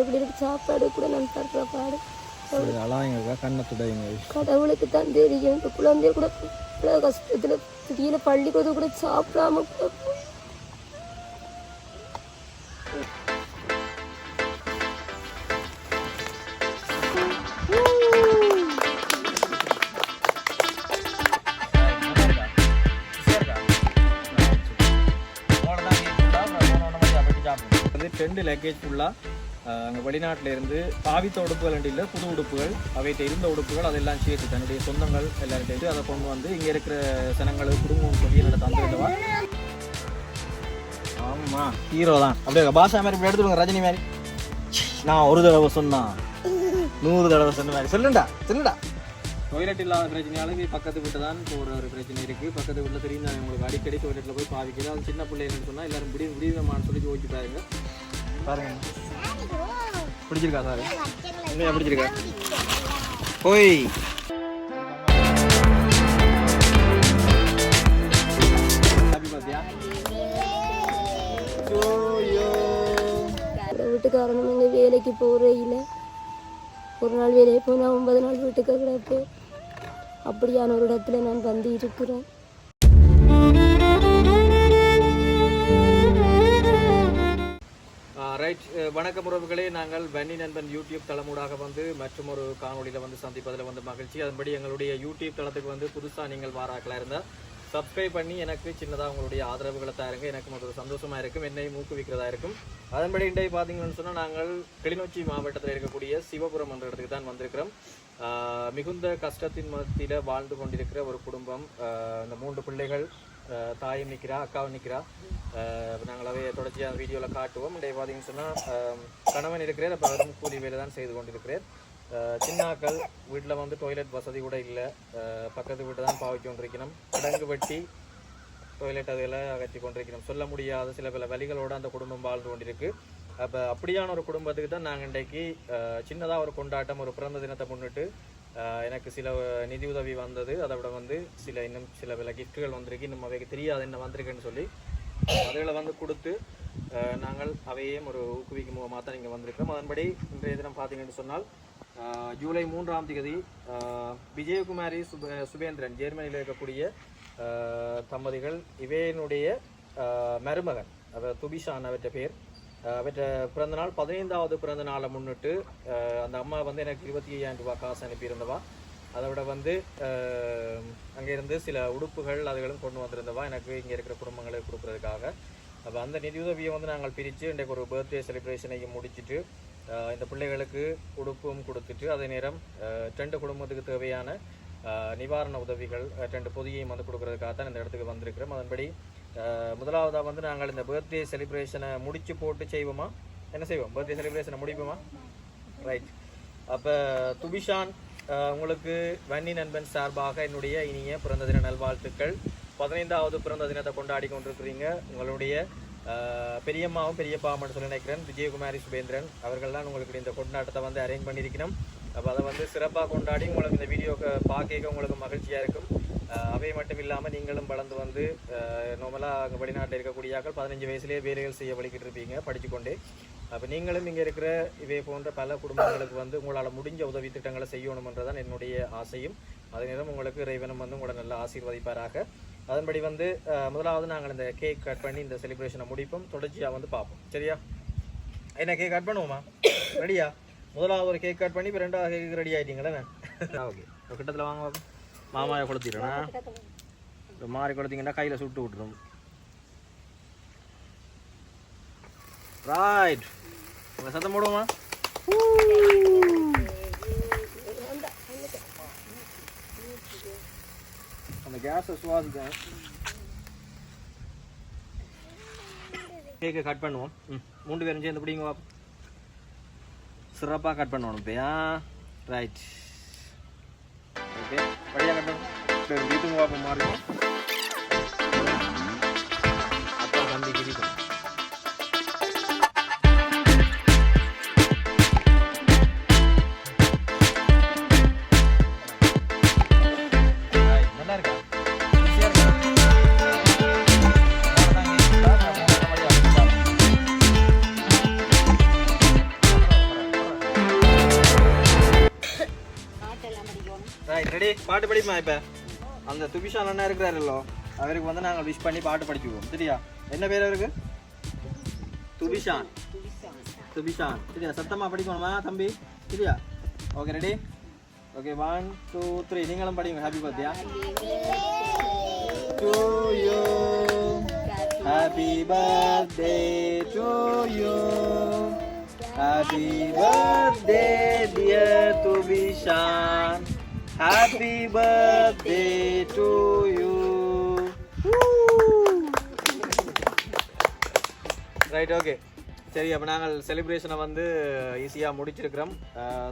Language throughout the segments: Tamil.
எப்படி இருக்கு? சாப்பாடு கூட நான் தர்ற பாடு. அழாங்க கண்ணை துடையுங்க. கடவுளுக்கு தான் தெரியும். இந்த குழந்தைய கூட இவ்வளோ கஷ்டத்தில் திடீர்னு பள்ளிக்கூடம் கூட சாப்பிடாம கூட ரெண்டு லக்கேஜ் ஃபுல்லாக அங்கே வெளிநாட்டில் இருந்து பாவித்த உடுப்புகள் இல்லை புது உடுப்புகள் அவைகிட்ட இருந்த உடுப்புகள் அதெல்லாம் சேர்த்து தன்னுடைய சொந்தங்கள் எல்லார்கிட்ட அதை கொண்டு வந்து இங்கே இருக்கிற சனங்களுக்கு குடும்பம் சொல்லி என்னோட தந்துருந்தவா ஆமாம்மா. ஹீரோ தான். அப்படியே பாஷா மாதிரி இப்படி எடுத்துருங்க ரஜினி மாதிரி. நான் ஒரு தடவை சொன்னா நூறு தடவை சொன்ன மாதிரி. சொல்லுண்டா சொல்லுடா. டாய்லெட் இல்லாத பிரச்சனையால இங்க பக்கத்து வீட்டு தான் போகிற ஒரு பிரச்சனை இருக்கு. பக்கத்து வீட்டில் தெரியும் நான் உங்களுக்கு. அடிக்கடி டாய்லெட்டில் போய் பாவிக்கிறது அது சின்ன பிள்ளைன்னு சொன்னால் எல்லாரும் முடிவு முடிவுமான்னு சொல்லி யோசிச்சுட்டாங்க பாருங்க. பிடிச்சிருக்கா சார்? என்ன பிடிச்சிருக்கா? அந்த வீட்டுக்காரனும் இங்கே வேலைக்கு போகிறையில் ஒரு நாள் வேலையை போனால் ஒன்பது நாள் வீட்டுக்கு கிடப்பேன் அப்படியான ஒரு இடத்துல நான் வந்து இருக்கிறேன். ரைட் uh, வணக்கம் உறவுகளே. நாங்கள் வன்னி நண்பன் யூடியூப் தளமூடாக வந்து மற்றும் ஒரு காணொலியில் வந்து சந்திப்பதில் வந்து மகிழ்ச்சி. அதன்படி எங்களுடைய யூடியூப் தளத்துக்கு வந்து புதுசாக நீங்கள் வாராக்களாக இருந்தால் சப்ஸ்கிரைப் பண்ணி எனக்கு சின்னதாக உங்களுடைய ஆதரவுகளை தாருங்க. எனக்கு ஒரு சந்தோஷமாக இருக்கும். என்னை ஊக்குவிக்கிறதா இருக்கும். அதன்படி இன்றைய பார்த்தீங்கன்னு சொன்னால் நாங்கள் கிளிநொச்சி மாவட்டத்தில் இருக்கக்கூடிய சிவபுரம் என்ற இடத்துக்கு தான் வந்திருக்கிறோம். மிகுந்த கஷ்டத்தின் மத்தியில் வாழ்ந்து கொண்டிருக்கிற ஒரு குடும்பம். இந்த மூன்று பிள்ளைகள் தாயும் நிற்கிறா அக்காவும் நிற்கிறா நாங்கள் அவைய தொடர்ச்சியாக வீடியோவில் காட்டுவோம் இன்றைய பார்த்தீங்கன்னு சொன்னால் கணவன் இருக்கிறேன் அப்போ அவரும் கூலி வேலை தான் செய்து கொண்டிருக்கிறேன் சின்னாக்கள் வீட்டில் வந்து டொய்லெட் வசதி கூட இல்லை பக்கத்து வீட்டை தான் பாவிச்சு கொண்டிருக்கணும் கிடங்கு வெட்டி டொய்லெட் அதெல்லாம் அகற்றி கொண்டிருக்கிறோம் சொல்ல முடியாத சில பல வழிகளோடு அந்த குடும்பம் வாழ்ந்து கொண்டிருக்கு அப்போ அப்படியான ஒரு குடும்பத்துக்கு தான் நாங்கள் இன்றைக்கு சின்னதாக ஒரு கொண்டாட்டம் ஒரு பிறந்த தினத்தை முன்னிட்டு எனக்கு சில நிதி உதவி வந்தது. அதை விட வந்து சில இன்னும் சில வில கிஃப்ட்டுகள் வந்திருக்கு. இன்னும் அவைக்கு தெரியாது என்ன வந்திருக்குன்னு சொல்லி அதுகளை வந்து கொடுத்து நாங்கள் அவையும் ஒரு ஊக்குவிக்கும் முகமாக தான் இங்கே வந்திருக்கிறோம். அதன்படி இன்றைய தினம் பார்த்தீங்கன்னு சொன்னால் ஜூலை மூன்றாம் தேதி விஜயகுமாரி சுப சுபேந்திரன் ஜெர்மனியில் இருக்கக்கூடிய தம்பதிகள் இவையினுடைய மருமகன் அவர் துபிஷான் அவற்ற பேர். அவற்ற பிறந்த நாள் பதினைந்தாவது பிறந்த நாளை முன்னிட்டு அந்த அம்மா வந்து எனக்கு இருபத்தி ஐயாயிரம் ரூபாய் காசு அனுப்பியிருந்தவா. அதை விட வந்து அங்கேருந்து சில உடுப்புகள் அதுகளும் கொண்டு வந்திருந்தவா. எனக்கு இங்கே இருக்கிற குடும்பங்களுக்கு கொடுக்குறதுக்காக. அப்போ அந்த நிதியுதவியை வந்து நாங்கள் பிரித்து இன்றைக்கு ஒரு பர்த்டே செலிப்ரேஷனையும் முடிச்சிட்டு இந்த பிள்ளைகளுக்கு உடுப்பும் கொடுத்துட்டு அதே நேரம் ரெண்டு குடும்பத்துக்கு தேவையான நிவாரண உதவிகள் ரெண்டு பொதியையும் வந்து கொடுக்குறதுக்காக தான் இந்த இடத்துக்கு வந்திருக்கிறோம். அதன்படி முதலாவதாக வந்து நாங்கள் இந்த பர்த்டே செலிப்ரேஷனை முடிச்சு போட்டு செய்வோமா? என்ன செய்வோம்? பர்த்டே செலிப்ரேஷனை முடிப்போமா? ரைட் அப்போ துபிஷான் உங்களுக்கு வன்னி நண்பன் சார்பாக என்னுடைய இனிய பிறந்த தின நல்வாழ்த்துக்கள். பதினைந்தாவது பிறந்த தினத்தை கொண்டாடி கொண்டிருக்கிறீங்க. உங்களுடைய பெரியம்மாவும் பெரியப்பாவும் சொல்லி நினைக்கிறேன். விஜயகுமாரி சுபேந்திரன் அவர்கள்லாம் உங்களுக்கு இந்த கொண்டாட்டத்தை வந்து அரேஞ்ச் பண்ணியிருக்கணும். அப்போ அதை வந்து சிறப்பாக கொண்டாடி உங்களுக்கு இந்த வீடியோ பார்க்க உங்களுக்கு மகிழ்ச்சியாக இருக்கும். அவை மட்டும் இல்லாமல் நீங்களும் வளர்ந்து வந்து நார்மலாக அங்கே வெளிநாட்டில் இருக்கக்கூடியாக்கள் பதினஞ்சு வயசுலேயே வேலைகள் செய்ய வலிக்கிட்டு இருப்பீங்க படிச்சுக்கொண்டே. அப்போ நீங்களும் இங்கே இருக்கிற இவை போன்ற பல குடும்பங்களுக்கு வந்து உங்களால் முடிஞ்ச உதவி திட்டங்களை செய்யணுமன்றதான் என்னுடைய ஆசையும். அதே நேரம் உங்களுக்கு இறைவனும் வந்து உங்களை நல்லா ஆசீர்வதிப்பாராக. அதன்படி வந்து முதலாவது நாங்கள் இந்த கேக் கட் பண்ணி இந்த செலிப்ரேஷனை முடிப்போம். தொடர்ச்சியாக வந்து பார்ப்போம். சரியா? என்ன கேக் கட் பண்ணுவோமா? ரெடியா முதலாவது ஒரு கேக் கட் பண்ணி இப்போ ரெண்டாவது கேக் ரெடி ஆகிட்டீங்களே ஓகே கிட்டத்தில் வாங்க மாமாவை கொளுத்திடுறேண்ணா இந்த மாதிரி கொளுத்திங்கன்னா கையில் சுட்டு விட்டுரும். ரைட் உங்கள் சத்தம் போடுவோமா? அந்த கேஸை சுவாசிக்கேன் கேக்கை கட் பண்ணுவோம். ம் மூன்று பேரும் சேர்ந்து பிடிங்க சிறப்பாக கட் பண்ணுவோம் இப்போ ரைட் ஓகே வழியாக கட் பண்ணும் வீட்டுங்க பாட்டு படிப்பா இப்போ. அந்த துபிஷான் அண்ணா இருக்கிறாருல்லோ அவருக்கு வந்து நாங்கள் விஷ் பண்ணி பாட்டு படிக்குவோம் சரியா? என்ன பேர் அவருக்கு? துபிஷான். துபிஷான். சரியா? சத்தமாக படிக்கணுமா தம்பி? சரியா? Okay ready okay one two three நீங்களும் படிங்க. Happy birthday to you happy birthday to you happy birthday dear Thubishan happy birthday to you right okay சரி அப்போ நாங்கள் செலிப்ரேஷனை வந்து ஈஸியாக முடிச்சிருக்கிறோம்.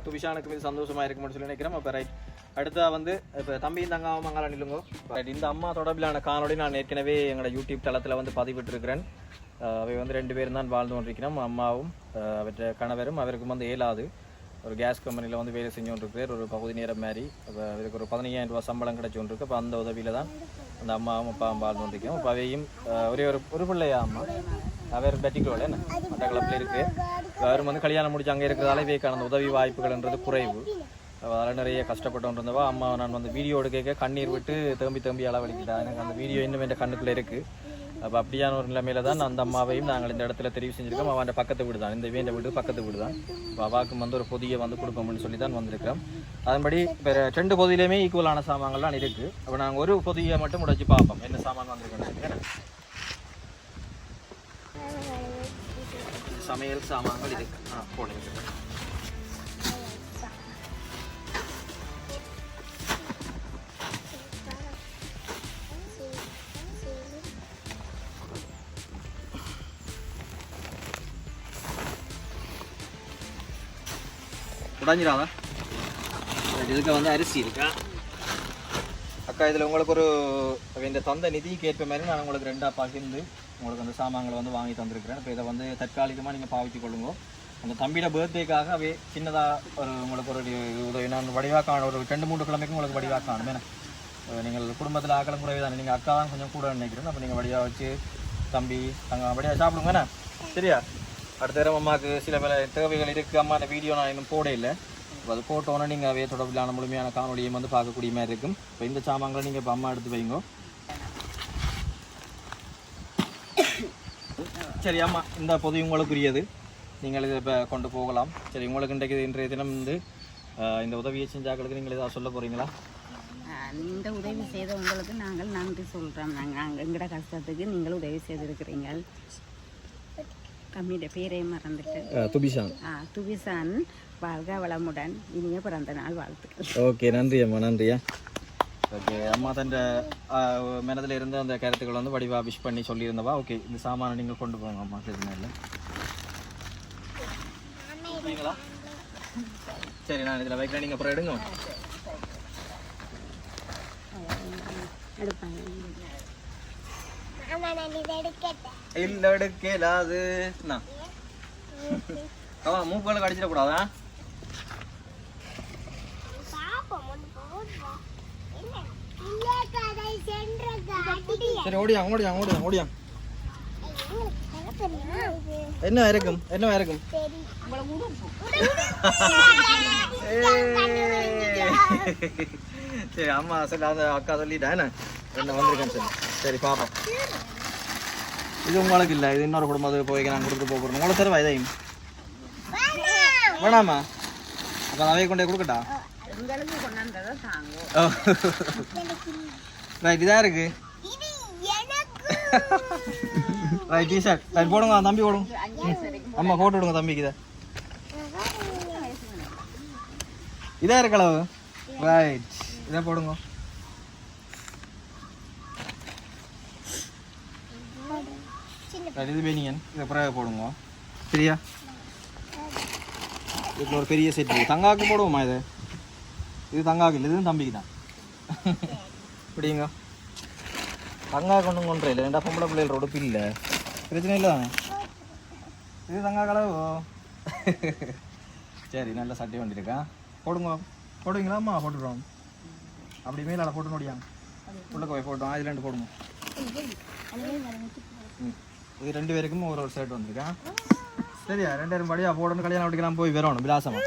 துபிஷானுக்கு மீது சந்தோஷமாக இருக்கும்னு சொல்லி நினைக்கிறோம். அப்போ ரைட் அடுத்தா வந்து இப்போ தம்பியும் தங்காவும் மங்களா நிலுங்கோ ரைட் இந்த அம்மா தொடர்பிலான காணொலி நான் ஏற்கனவே எங்களோட யூடியூப் தளத்தில் வந்து பதிவிட்டிருக்கிறேன். அவை வந்து ரெண்டு பேரும் தான் வாழ்ந்து கொண்டிருக்கிறோம். அம்மாவும் அவற்ற அவற்றை கணவரும் அவருக்கும் வந்து இயலாது. ஒரு கேஸ் கம்பெனியில் வந்து வேலை செஞ்சு கொண்டிருக்கிறார் ஒரு பகுதி நேரம் மாதிரி. அப்போ அவருக்கு ஒரு பதினையாயிரம் ரூபாய் சம்பளம் கிடச்சி கொண்டிருக்கு அப்போ அந்த உதவியில் தான் அந்த அம்மாவும் அப்பாவும் வாழ்ந்து கொண்டிருக்கோம் இப்போ அவையும் ஒரே ஒரு ஒரு பிள்ளையா அம்மா? அவர் பெட்டிக்கோட என்ன? மட்டக்களப்பில் இருக்குது அவரும் வந்து கல்யாணம் முடிச்சு அங்கே இருக்கிறதால இவைக்கான அந்த உதவி வாய்ப்புகள்ன்றது குறைவு. அதனால் நிறைய கஷ்டப்பட்டு இருந்தவா அம்மா நான் வந்து வீடியோ எடுக்க கண்ணீர் விட்டு திரும்பி திரும்பி அளவழிக்கிட்டா எனக்கு அந்த வீடியோ இன்னும் என் கண்ணுக்குள்ளே இருக்குது அப்போ அப்படியான ஒரு நிலைமையில தான் அந்த அம்மாவையும் நாங்கள் இந்த இடத்துல தெரிவு செஞ்சுருக்கோம். அவன் பக்கத்து வீடு தான் இந்த வேண்ட வீடு பக்கத்து வீடு தான் இப்போ அவாவுக்கும் வந்து ஒரு பொதியை வந்து கொடுப்போம்னு சொல்லி தான் வந்திருக்கிறோம். அதன்படி இப்போ ரெண்டு பொதியிலையுமே ஈக்குவலான சாமான்கள்லாம் இருக்குது அப்போ நாங்கள் ஒரு பொதியை மட்டும் உடைச்சு பார்ப்போம். என்ன சாமான் வந்திருக்கோம் சமையல் சாமான்கள் இருக்கு. ஆ போடுங்க உடஞ்சிடாதா இதுக்கு வந்து அரிசி இருக்கா? அக்கா இதில் உங்களுக்கு ஒரு இந்த தந்த நிதிக்கு ஏற்ப மாதிரி நான் உங்களுக்கு ரெண்டாக பகிர்ந்து உங்களுக்கு அந்த சாமான்களை வந்து வாங்கி தந்திருக்கிறேன். இப்போ இதை வந்து தற்காலிகமாக நீங்கள் பாவிச்சு கொள்ளுங்க. அந்த தம்பியோட பர்த்டேக்காக அவே சின்னதாக ஒரு உங்களுக்கு ஒரு உதவி நான் வடிவாக்கான ஒரு ரெண்டு மூணு கிழமைக்கும் உங்களுக்கு வடிவாக்காணும் ஏன்னா நீங்கள் குடும்பத்தில் ஆக்களும் குறைவு தானே. நீங்கள் அக்கா தான் கொஞ்சம் கூட நினைக்கிறேன். அப்போ நீங்கள் வடிவாக வச்சு தம்பி தங்க வடிவாக சாப்பிடுங்க என்ன? சரியா? அடுத்த தடவை அம்மாவுக்கு சில பல தேவைகள் இருக்குது அம்மா அந்த வீடியோ நான் இன்னும் போட இல்லை இப்போ அது போட்டோன்னே நீங்கள் அவைய தொடர்பிலான முழுமையான காணொலியும் வந்து பார்க்கக்கூடிய மாதிரி இருக்கும். இப்போ இந்த சாமான்களை நீங்கள் இப்போ அம்மா எடுத்து வைங்க. சரி அம்மா இந்த பொது உங்களுக்குரியது. நீங்கள் இதை இப்போ கொண்டு போகலாம். சரி உங்களுக்கு இன்றைக்கு இன்றைய தினம் வந்து இந்த உதவியை செஞ்சாக்களுக்கு நீங்கள் ஏதாவது சொல்ல போகிறீங்களா இந்த உதவி செய்த உங்களுக்கு நாங்கள் நன்றி சொல்கிறோம் நாங்கள் எங்களோட கஷ்டத்துக்கு நீங்கள் உதவி செய்திருக்கிறீங்க தம்பியோட பேரை மறந்துட்டு துபிஷான் ஆ துபிசான் வாழ்க வளமுடன் இனிய பிறந்த நாள் வாழ்த்துக்கள். ஓகே நன்றி அம்மா நன்றியா ஓகே அம்மா தன் மனதில் இருந்த அந்த கருத்துக்கள் வந்து வடிவா விஷ் பண்ணி சொல்லியிருந்தவா? ஓகே இந்த சாமானை நீங்கள் கொண்டு போங்க அம்மா சரி நல்ல சரிங்களா சரி நான் இதில் வைக்கிறேன் நீங்கள் அப்புறம் எடுங்க. எடுப்பாங்க. இல்லை எடுக்கலாது. என்ன? அவன் மூக்களை கடிச்சிடக்கூடாதா சரி ஓடியா ஓடியா ஓடியா ஓடியா என்ன இருக்கும் என்ன இருக்கும் சரி. அம்மா சரி அந்த அக்கா சொல்லிட்டா என்ன? என்ன வந்திருக்கேன் சரி சரி பாப்போம். இது உங்களுக்கு இல்லை இது இன்னொரு குடும்பத்துக்கு போய் நான் கொடுத்து போகிறேன் உங்களுக்கு தருவா இதையும்? வேணாமா. அப்போ அவையை கொண்டே கொடுக்கட்டா? ரைட் இதாக இருக்கு? ரைட் டிஷர்ட் ரைட் போடுங்க தம்பி போடுங்க ம். அம்மா போட்டு விடுங்க தம்பிக்கு இதை. இதா இருக்கு அளவு? ரைட் இதை போடுங்க ரைட் இது பெனியன் இதை பிறகு போடுங்க. சரியா? இதுல ஒரு பெரிய செட் தங்காக்கு போடுவோமா இது? இது தங்காக்கு இல்லை இது தம்பிக்கு தான். இப்படிங்க தங்கா கொண்டு கொண்டு இல்லை ரெண்டா பொம்பளை பிள்ளைகள் உடுப்பு இல்லை பிரச்சனை இல்லை தானே? இது தங்கா கலவு. சரி நல்ல சட்டை வண்டிருக்கா? போடுங்க. போடுவீங்களாம்மா போட்டுடுறோம். அப்படி மேலால போட்டு நோடியா? உள்ள போய் போட்டோம் அது ரெண்டு போடுங்க. ம். இது ரெண்டு பேருக்கும் ஒரு ஒரு ஷர்ட் வந்திருக்கா சரியா? ரெண்டு பேரும் படியா போடணும் கல்யாணம் வீட்டுக்கெல்லாம் போய் வரணும் விலாசமா.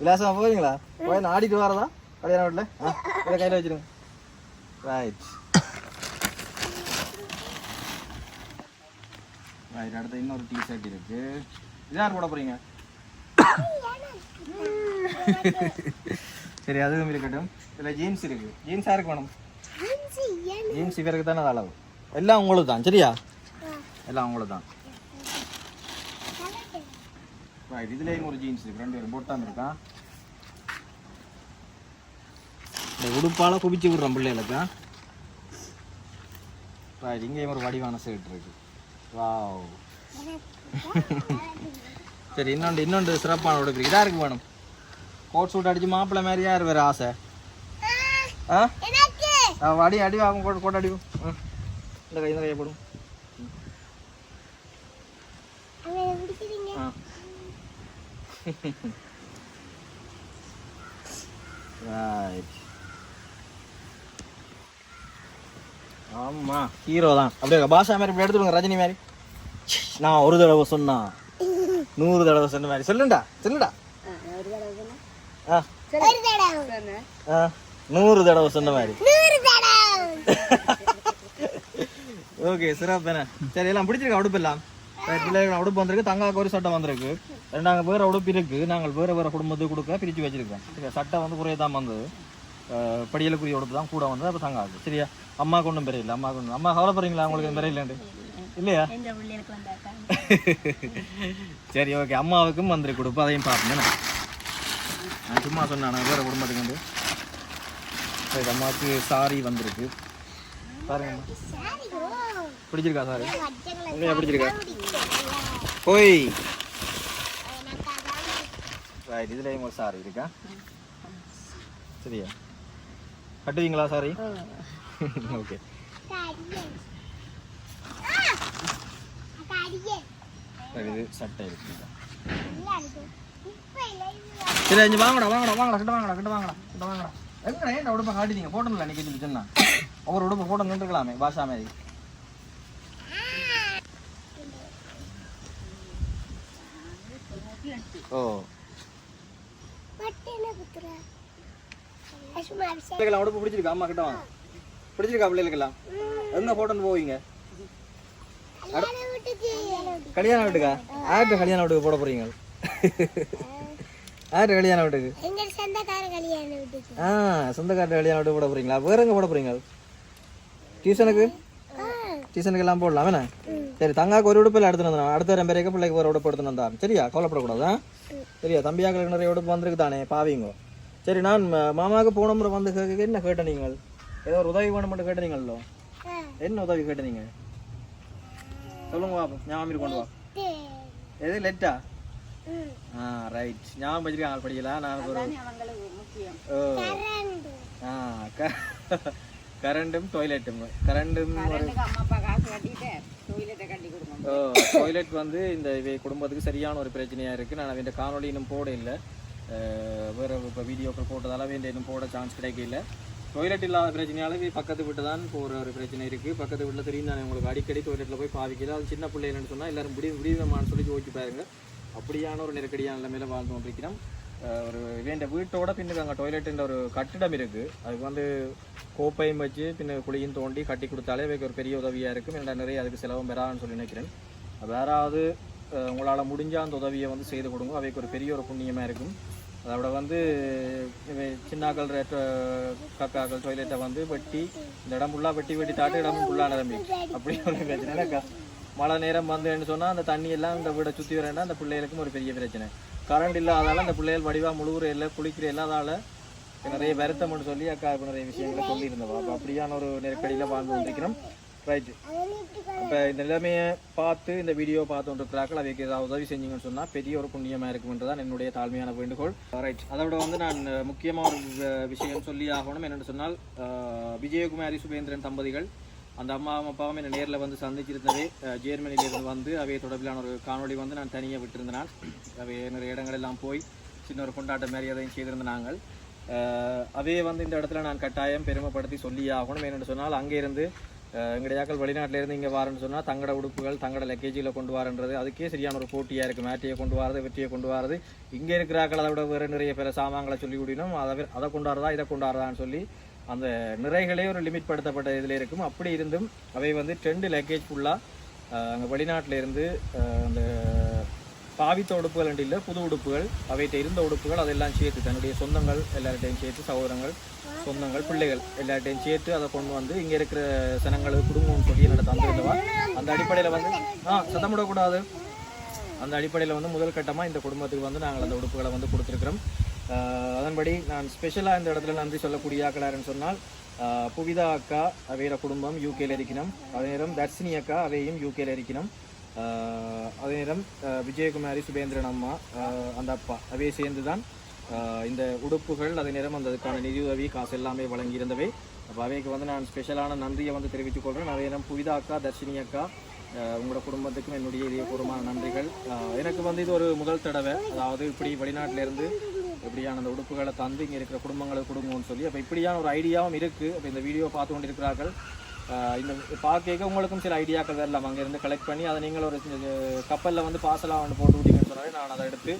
விலாசமா போவீங்களா போய் நான் ஆடிட்டு வரதா கல்யாண வீட்டில். இதை கையில் வச்சிருங்க. ரைட் ரைட் அடுத்து இன்னொரு டீ ஷர்ட் இருக்கு. இது யார் போட போறீங்க? சரி அதுவும் இருக்கட்டும். இதில் ஜீன்ஸ் இருக்கு. ஜீன்ஸ் யாருக்கு வேணும்? ஜீன்ஸ் இவருக்கு தானே அளவு. எல்லாம் உங்களுக்கு தான் சரியா எல்லாம் உங்களுக்கு தான் ரைட் இதுலேயும் ஒரு ஜீன்ஸ் இருக்கு. ரெண்டு பேரும் போட்டாமல் இருக்கான் இந்த உடுப்பால குவிச்சு விடுறோம் பிள்ளைகளுக்கு ரைட் இங்கேயும் ஒரு வடிவான ஷர்ட் இருக்கு. வாவ் சரி இன்னொன்று இன்னொன்று சிறப்பான உடுப்பு. இதாக இருக்கு வேணும்? கோட் சூட் அடிச்சு மாப்பிள்ளை மாதிரி யார் வேறு ஆசை? ஆ. அடி அடி அவங்க கோட் கோட் அடிக்கும் ம். இந்த கை இந்த கையை போடும் ஆ. ரைட் ஆமா ஹீரோ தான். அப்படியே பாஷா மாதிரி இப்படி எடுத்துடுங்க ரஜினி மாதிரி. நான் ஒரு தடவை சொன்னா நூறு தடவை சொன்ன மாதிரி. சொல்லுண்டா சொல்லுடா. ஆ ஆ. நூறு தடவை சொன்ன மாதிரி. ஓகே சிறப்பு சரி எல்லாம் பிடிச்சிருக்கா உடுப்பு எல்லாம்? உடுப்பு வந்திருக்கு தங்காக்கு ஒரு சட்டை வந்திருக்கு. ரெண்டாங்க வேற உடுப்பு இருக்கு. நாங்கள் வேற வேற குடும்பத்துக்கு கொடுக்க பிரித்து வச்சிருக்கோம். சட்டை வந்து குறைய தான் வந்தது படியலுக்குரிய உடுப்பு தான் கூட வந்தது அப்போ தங்காக்கு. சரியா அம்மா கொண்டும் பெரிய அம்மா கொண்டு அம்மா கவலைப்படுறீங்களா? உங்களுக்கு பெரிய இல்லைண்டு இல்லையா? சரி ஓகே அம்மாவுக்கும் வந்திருக்கு கொடுப்பு அதையும் பார்ப்போம் நான் சும்மா சொன்னேன் வேற குடும்பத்துக்கு வந்து. சரி அம்மாவுக்கு சாரி வந்திருக்கு. பாருங்க பிடிச்சிருக்கா சாரி? இல்லையா பிடிச்சிருக்கா? போய். ரைட் இதுலேயும் ஒரு சாரி இருக்கா? சரியா? கட்டுவீங்களா சாரி? ஓகே இது சட்டை இருக்கு சரி அஞ்சு வாங்கடா வாங்கடா வாங்கடா கிட்ட வாங்கடா கிட்ட வாங்கடா கிட்ட வாங்கடா. எங்கடா ஏன்டா உடுப்பை காட்டிட்டீங்க? போட்டோம்ல அன்னைக்கு சொன்னா ஒவ்வொரு உடுப்பு போட்டோ நின்றுக்கலாமே பாஷா மாதிரி. ஓ. பிள்ளைகளாம் உடுப்பு பிடிச்சிருக்கா? அம்மா கிட்ட வாங்க பிடிச்சிருக்கா பிள்ளைகளுக்கெல்லாம்? எங்க போட்டோன்னு போவீங்க? கல்யாண வீட்டுக்கா? யார்கிட்ட கல்யாண வீட்டுக்கு போட போறீங்க யார்கிட்ட கல்யாண வீட்டுக்கு? ஆ சொந்தக்காரர் கல்யாண வீட்டுக்கு போட போறீங்களா வேற எங்க போட போறீங்க டியூஷனுக்கு டியூஷனுக்கு எல்லாம் போடலாம் என்ன? சரி தங்காக்கு ஒரு உடுப்பில் எடுத்துட்டு வந்தோம் அடுத்த ரெண்டு பேருக்கு பிள்ளைக்கு ஒரு உடுப்பு எடுத்துட்டு வந்தா சரியா? கவலைப்படக்கூடாது? சரியா? தம்பியாக்களுக்கு நிறைய உடுப்பு வந்திருக்கு தானே பாவீங்க. சரி நான் மாமாவுக்கு போன முறை வந்து கேட்க என்ன கேட்ட நீங்கள்? ஏதோ ஒரு உதவி வேணும் மட்டும் கேட்டீங்களோ என்ன உதவி கேட்ட நீங்க? சொல்லுங்க பாப்போம். ஞாபகம் கொண்டு வா. எது லெட்டா ஆ? ரைட் ஞாபகம் வச்சிருக்கேன் ஆள் படிக்கலாம் நான் ஒரு ஓ. ஆ கரண்டும் டாய்லெட்டும் கரண்டும் டாய்லெட் வந்து இந்த இவை குடும்பத்துக்கு சரியான ஒரு பிரச்சனையாக இருக்குது நான் அவன் காணொலி இன்னும் போட இல்லை. வேறு இப்போ வீடியோக்கள் போட்டதால வேண்டிய இன்னும் போட சான்ஸ் கிடைக்கல. டொய்லெட் இல்லாத பிரச்சனையால இவை பக்கத்து வீட்டு தான் போகிற ஒரு பிரச்சனை இருக்குது பக்கத்து வீட்டில் தெரியும் தானே உங்களுக்கு. அடிக்கடி டொய்லெட்டில் போய் பாவிக்கல. அது சின்ன பிள்ளைன்னு சொன்னால் எல்லாரும் முடி முடியுமான்னு சொல்லி யோசிச்சு பாருங்க. அப்படியான ஒரு நெருக்கடியான நிலைமையில வாழ்ந்து கொண்டிருக்கிறோம். ஒரு வேண்ட வீட்டோட பின்னுக்கு அங்கே டாய்லெட்டுன்ற ஒரு கட்டிடம் இருக்குது அதுக்கு வந்து கோப்பையும் வச்சு பின்ன குழியும் தோண்டி கட்டி கொடுத்தாலே அவைக்கு ஒரு பெரிய உதவியாக இருக்கும். ஏன்னா நிறைய அதுக்கு செலவும் பெறான்னு சொல்லி நினைக்கிறேன். வேறாவது உங்களால் முடிஞ்ச அந்த உதவியை வந்து செய்து கொடுங்க. அவைக்கு ஒரு பெரிய ஒரு புண்ணியமாக இருக்கும். அதோட வந்து இவை சின்னாக்கள் கக்காக்கள் டொய்லெட்டை வந்து வெட்டி இந்த இடம் ஃபுல்லாக வெட்டி வெட்டி தாட்டு இடம் ஃபுல்லாக நிரம்பி அப்படி ஒரு பிரச்சனை. மழை நேரம் வந்துன்னு சொன்னால் அந்த தண்ணி எல்லாம் இந்த வீடை சுற்றி வரேன்னா அந்த பிள்ளைகளுக்கும் ஒரு பெரிய பிரச்சனை. கரண்ட் இல்லாதால அந்த பிள்ளைகள் வடிவாக முழுகுற இல்லை குளிக்கிற இல்லாதால நிறைய வருத்தம்னு சொல்லி அக்கா இப்போ நிறைய விஷயங்களை சொல்லியிருந்தவா. அப்போ அப்படியான ஒரு நெருக்கடியில் வாழ்ந்து கொண்டிருக்கிறோம். ரைட்டு இப்போ இந்த நிலைமையை பார்த்து இந்த வீடியோ பார்த்து கொண்டிருக்கிறார்கள். அவைக்கு ஏதாவது உதவி செஞ்சீங்கன்னு சொன்னால் பெரிய ஒரு புண்ணியமாக இருக்கும்ன்றதான் என்னுடைய தாழ்மையான வேண்டுகோள். ரைட் அதோட வந்து நான் முக்கியமாக ஒரு விஷயம் சொல்லி ஆகணும். என்னென்னு சொன்னால் விஜயகுமாரி சுபேந்திரன் தம்பதிகள் அந்த அம்மாவும் அப்பாவும் என்னை நேரில் வந்து சந்திச்சிருந்தவே அஹ், ஜெர்மனியிலிருந்து வந்து அவை தொடர்பிலான ஒரு காணொளி வந்து நான் தனியாக விட்டிருந்தேன். அவை நிறைய இடங்களெல்லாம் போய் சின்ன ஒரு கொண்டாட்ட மாதிரி அதையும் செய்திருந்த நாங்கள். அஹ், அவையை வந்து இந்த இடத்துல நான் கட்டாயம் பெருமைப்படுத்தி சொல்லி ஆகணும். என்னென்னு சொன்னால் அங்கே இருந்து அஹ் எங்களுடைய ஆக்கள் இங்கே வரேன்னு சொன்னால் தங்கட உடுப்புகள் தங்கட லக்கேஜில் கொண்டு வரன்றது. அதுக்கே சரியான ஒரு போட்டியாக இருக்குது மேட்டையை கொண்டு வரது வெற்றியை கொண்டு வரது. இங்கே இருக்கிறாக்கள் அதை விட வேறு நிறைய பேர் சாமான்களை சொல்லி விடணும் அதை அதை கொண்டாடுறதா இதை கொண்டாடுறதான்னு சொல்லி அந்த நிறைகளே ஒரு லிமிட் படுத்தப்பட்ட இதில் இருக்கும். அப்படி இருந்தும் அவை வந்து ட்ரெண்டு லக்கேஜ் ஃபுல்லாக அங்கே வெளிநாட்டிலிருந்து அந்த பாவித்த உடுப்புகள் என்று இல்லை புது உடுப்புகள் அவைகிட்ட இருந்த உடுப்புகள் அதெல்லாம் சேர்த்து தன்னுடைய சொந்தங்கள் எல்லார்ட்டையும் சேர்த்து சகோதரங்கள் சொந்தங்கள் பிள்ளைகள் எல்லார்ட்டையும் சேர்த்து அதை கொண்டு வந்து இங்கே இருக்கிற சனங்களுக்கு குடும்பம் சொல்லி என்னோட தந்துருந்தவா அந்த அடிப்படையில் வந்து ஆ சத்தமிடக்கூடாது அந்த அடிப்படையில் வந்து முதல் கட்டமாக இந்த குடும்பத்துக்கு வந்து நாங்கள் அந்த உடுப்புகளை வந்து கொடுத்துருக்குறோம். அதன்படி நான் ஸ்பெஷலாக இந்த இடத்துல நன்றி சொல்லக்கூடிய ஆக்களாருன்னு சொன்னால் புவிதா அக்கா அவையோட குடும்பம் யூகேல இருக்கணும் அதே நேரம் தர்ஷினி அக்கா அவையும் யூகேல இருக்கணும் அதே நேரம் விஜயகுமாரி சுபேந்திரன் அம்மா அந்த அப்பா அவையை சேர்ந்து தான் இந்த உடுப்புகள் அதே நேரம் அந்த அதுக்கான நிதியுதவி காசு எல்லாமே வழங்கியிருந்தவை. அப்போ அவைக்கு வந்து நான் ஸ்பெஷலான நன்றியை வந்து தெரிவித்துக் கொள்கிறேன் அதே நேரம் புவிதா அக்கா தர்ஷினி அக்கா உங்களோட குடும்பத்துக்கும் என்னுடைய இதயபூர்வமான நன்றிகள். எனக்கு வந்து இது ஒரு முதல் தடவை. அதாவது இப்படி வெளிநாட்டிலேருந்து இப்படியான அந்த உடுப்புகளை தந்து இங்கே இருக்கிற குடும்பங்களுக்கு கொடுங்கன்னு சொல்லி அப்போ இப்படியான ஒரு ஐடியாவும் இருக்குது அப்போ இந்த வீடியோ பார்த்து கொண்டிருக்கிறார்கள். இந்த பார்க்க உங்களுக்கும் சில ஐடியாக்கள் வரலாம். அங்கேருந்து கலெக்ட் பண்ணி அதை நீங்கள் ஒரு கப்பலில் வந்து பார்சலாக வந்து போட்டு விட்டீங்கன்னு சொன்னாலே நான் அதை எடுத்து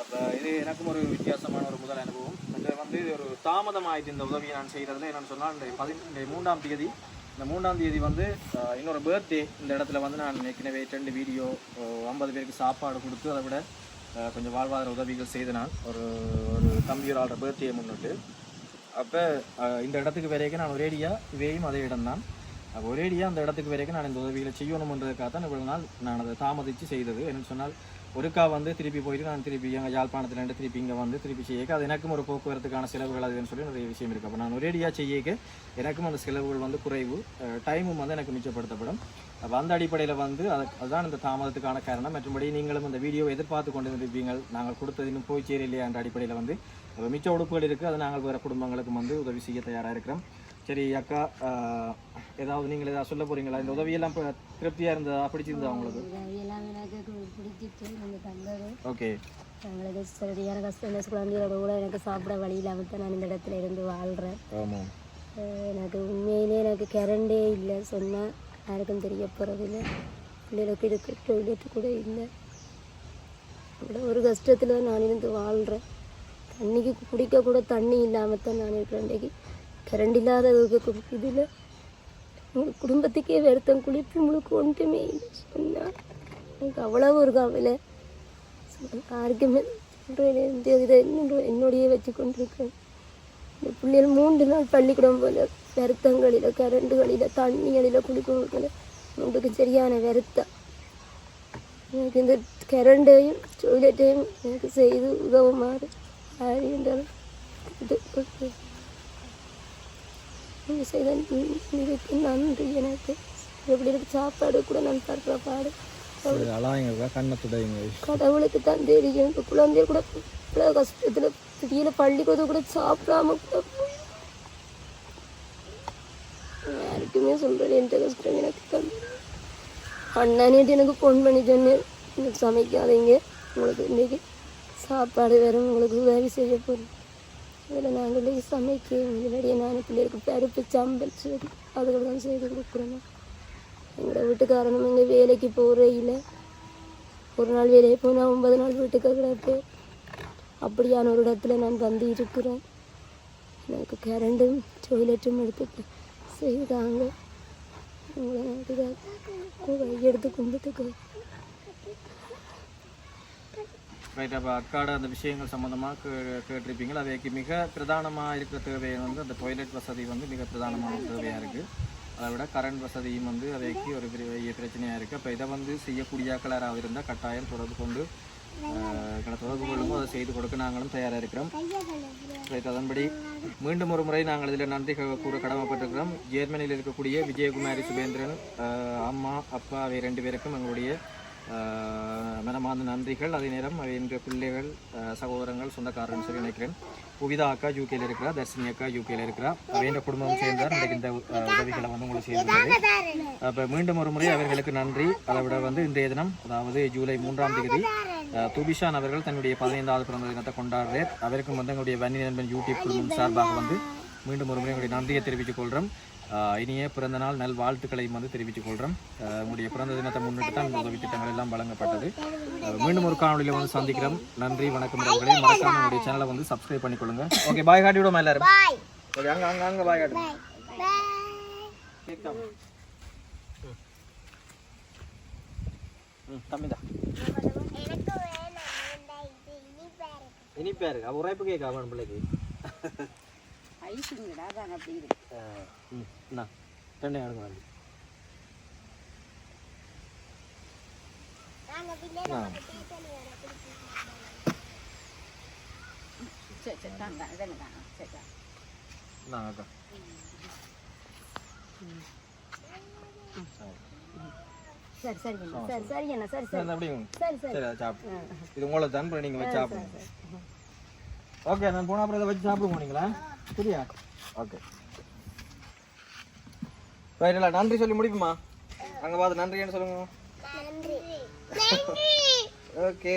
அப்போ இது எனக்கும் ஒரு வித்தியாசமான ஒரு முதல் அனுபவம். இது வந்து இது ஒரு தாமதம் ஆயிட்டு இந்த உதவியை நான் செய்கிறதுல என்னென்னு சொன்னால் இந்த பதின மூன்றாம் தேதி இந்த மூன்றாம் தேதி வந்து இன்னொரு பர்த்டே இந்த இடத்துல வந்து நான் ஏற்கனவே ரெண்டு வீடியோ ஐம்பது பேருக்கு சாப்பாடு கொடுத்து அதை விட கொஞ்சம் வாழ்வாதார உதவிகள் செய்தனால் ஒரு ஒரு தம்பியோட ஆள்ற பர்த்டே முன்னிட்டு. அப்போ இந்த இடத்துக்கு வரைக்கும் நான் ஒரேடியாக இவையும் அதே இடம்தான் அப்போ ஒரேடியாக அந்த இடத்துக்கு வரைக்கும் நான் இந்த உதவிகளை செய்யணுன்றதுக்காக தான் இவ்வளவு நாள் நான் அதை தாமதித்து செய்தது. என்னன்னு சொன்னால் ஒருக்கா வந்து திருப்பி போயிட்டு நான் திருப்பி எங்கள் யாழ்ப்பாணத்துலேருந்து திருப்பி இங்கே வந்து திருப்பி செய்யக்க. அது எனக்கும் ஒரு போக்குவரத்துக்கான செலவுகள் அதுன்னு சொல்லி நிறைய விஷயம் இருக்குது அப்போ நான் ஒரேடியாக செய்யக்க எனக்கும் அந்த செலவுகள் வந்து குறைவு டைமும் வந்து எனக்கு மிச்சப்படுத்தப்படும். அப்போ அந்த அடிப்படையில் வந்து அது அதுதான் இந்த தாமதத்துக்கான காரணம். மற்றபடி நீங்களும் இந்த வீடியோ எதிர்பார்த்து கொண்டு இருப்பீங்கள் நாங்கள் கொடுத்தது இன்னும் போய் சேரலையா என்ற அடிப்படையில் வந்து. மிச்ச உடுப்புகள் இருக்குது அதை நாங்கள் வேறு குடும்பங்களுக்கும் வந்து உதவி செய்ய தயாராக இருக்கிறோம். சரி அக்கா ஏதாவது நீங்கள் ஏதாவது சொல்ல போறீங்களா? இந்த உதவியெல்லாம் இப்போ திருப்தியாக இருந்ததா? பிடிச்சிருந்தா உங்களுக்கு? எல்லாம் எனக்கு பிடிச்சிட்டு நீங்கள் தந்தது ஓகே. எங்களுக்கு சரியான கஷ்டம் இந்த குழந்தையோட கூட எனக்கு சாப்பிட வழி இல்லாமல் தான் நான் இந்த இடத்துல இருந்து வாழ்கிறேன் ஆமாம் எனக்கு உண்மையிலே எனக்கு கரண்டே இல்லை சொன்னால் யாருக்கும் தெரிய போகிறதில்லை பிள்ளைகளுக்கு இருக்கு டொய்லெட் கூட இல்லை கூட ஒரு கஷ்டத்தில் நான் இருந்து வாழ்கிறேன் தண்ணிக்கு குடிக்க கூட தண்ணி இல்லாமல் தான் நான் இருக்கிறேன் இன்றைக்கி கரண்ட் இல்லாத இதில் உங்கள் குடும்பத்துக்கே வருத்தம் குளிப்பு உங்களுக்கு ஒன்றுமே சொன்னால் எனக்கு அவ்வளோ ஒரு கவலை. சொன்னா யாருக்குமே இதை என்னோட வச்சு கொண்டிருக்கேன் இந்த பிள்ளைகள் மூன்று நாள் பள்ளிக்கூடம் போல வருத்தங்களில் கரண்டுகளில் தண்ணிகளில் குளிக்கல உங்களுக்கு சரியான வருத்தம். எனக்கு இந்த கரண்டையும் டொய்லெட்டையும் எனக்கு செய்து உதவுமாறு. யார் என்றாலும் இது நீங்கள் செய்த இதுக்கு நன்றி எனக்கு. பிள்ளைகளுக்கு சாப்பாடு கூட நான் தர்ற பாடு. கடவுளுக்கு தான் தெரியும். இப்போ குழந்தைய கூட இவ்வளோ கஷ்டத்தில் திடீர்னு பள்ளிக்கூடம் கூட சாப்பிடாம கூட யாருக்குமே சொல்கிறேன் எந்த கஷ்டம்? எனக்கு தான். அண்ணானிட்டு எனக்கு ஃபோன் பண்ணி சொன்னேன் எனக்கு சமைக்காதீங்க. உங்களுக்கு இன்றைக்கி சாப்பாடு வேறு உங்களுக்கு உதவி செய்ய போகிறேன் அதில் நாங்கள் சமைக்க முன்னாடியே நான் பிள்ளைகளுக்கு பருப்பு சம்பல் சரி அதுகளை தான் செய்து கொடுக்குறேன் எங்களோட வீட்டுக்காரனும் இங்கே வேலைக்கு போகிறையில் ஒரு நாள் வேலையை போனால் ஒன்பது நாள் வீட்டுக்கு கிடப்பு அப்படியான ஒரு இடத்துல நான் வந்து இருக்கிறேன். எனக்கு கரண்டும் டொய்லெட்டும் எடுத்து செய்தாங்க. உங்களை நான் எடுத்து கும்பிட்டுக்கு ரைட் அப்போ அக்காட அந்த விஷயங்கள் சம்மந்தமாக கே கேட்டிருப்பீங்க அவைக்கு மிக பிரதானமாக இருக்கிற தேவை வந்து அந்த டொய்லெட் வசதி வந்து மிக பிரதானமான தேவையாக இருக்குது அதை விட கரண்ட் வசதியும் வந்து அவைக்கு ஒரு பெரிய பிரச்சனையாக இருக்குது அப்போ இதை வந்து செய்யக்கூடிய இருந்தால் கட்டாயம் தொடர்பு கொண்டு எங்களை தொடர்பு கொள்ளும் அதை செய்து கொடுக்க நாங்களும் தயாராக இருக்கிறோம். ரைட் அதன்படி மீண்டும் ஒரு முறை நாங்கள் இதில் நன்றி கூற கடமைப்பட்டிருக்கிறோம். ஜெர்மனியில் இருக்கக்கூடிய விஜயகுமாரி சுபேந்திரன் அம்மா அப்பா அவை ரெண்டு பேருக்கும் எங்களுடைய மனமார்ந்த நன்றிகள். அதே நேரம் அவை என்ற பிள்ளைகள் சகோதரங்கள் சொந்தக்காரர்கள் சொல்லி நினைக்கிறேன். புவிதா அக்கா யூகேல இருக்கிறா தர்ஷினி அக்கா யூகேல இருக்கிறா. அவையின் குடும்பம் சேர்ந்தார். இன்றைக்கு இந்த உதவிகளை வந்து உங்களுக்கு சேர்ந்தது அப்போ மீண்டும் ஒரு முறை அவர்களுக்கு நன்றி. அதை விட வந்து இன்றைய தினம் அதாவது ஜூலை மூன்றாம் தேதி துபிஷான் அவர்கள் தன்னுடைய பதினைந்தாவது பிறந்த தினத்தை கொண்டாடுறார். அவருக்கும் வந்து எங்களுடைய வன்னி நண்பன் யூடியூப் குழுமம் சார்பாக வந்து மீண்டும் ஒரு முறை எங்களுடைய நன்றியை தெரிவித்துக் கொள்கிறோம் இனிய பிறந்த நாள் நல் வாழ்த்துக்களையும் வந்து தெரிவித்துக் கொள்கிறோம் உங்களுடைய பிறந்த தினத்தை முன்னிட்டு தான் இந்த உதவி திட்டங்கள் எல்லாம் வழங்கப்பட்டது. மீண்டும் ஒரு காணொலியில் வந்து சந்திக்கிறோம். நன்றி வணக்கம் உறவுகளே மறக்காம உங்களுடைய சேனலை வந்து சப்ஸ்கிரைப் பண்ணிக்கொள்ளுங்க. ஓகே பாய் காட்டி விடுமா எல்லாரும்? ஓகே அங்க அங்க அங்க பாய் காட்டு. தம்பிதா. இனிப்பா இருக்கு. அவ உரைப்பு கேட்க அவன் பிள்ளைக்கு. ஐஸுங்கடா அதான் அப்படி இருக்கு ம் என்ன ரெண்டே எடுங்க வந்து சரி சரி தான் இதெல்லாம் தான் சரி தான் நான் அக்கா சரி சரி அண்ணா சரி சரி அண்ணா சரி சரி. சரி அப்படிங்க சரி சரி. சரி அதை சாப்பிடு. இது உங்களை தான் பண்ணி நீங்கள் வச்சு சாப்பிடுங்க. ஓகே நான் போன அப்புறம் இதை வச்சு சாப்பிட போனீங்களா? சரியா? ஓகே ரைட் இல்லை நன்றி சொல்லி முடிப்புமா? அங்கே பார்த்து நன்றின்னு சொல்லுங்க. ஓகே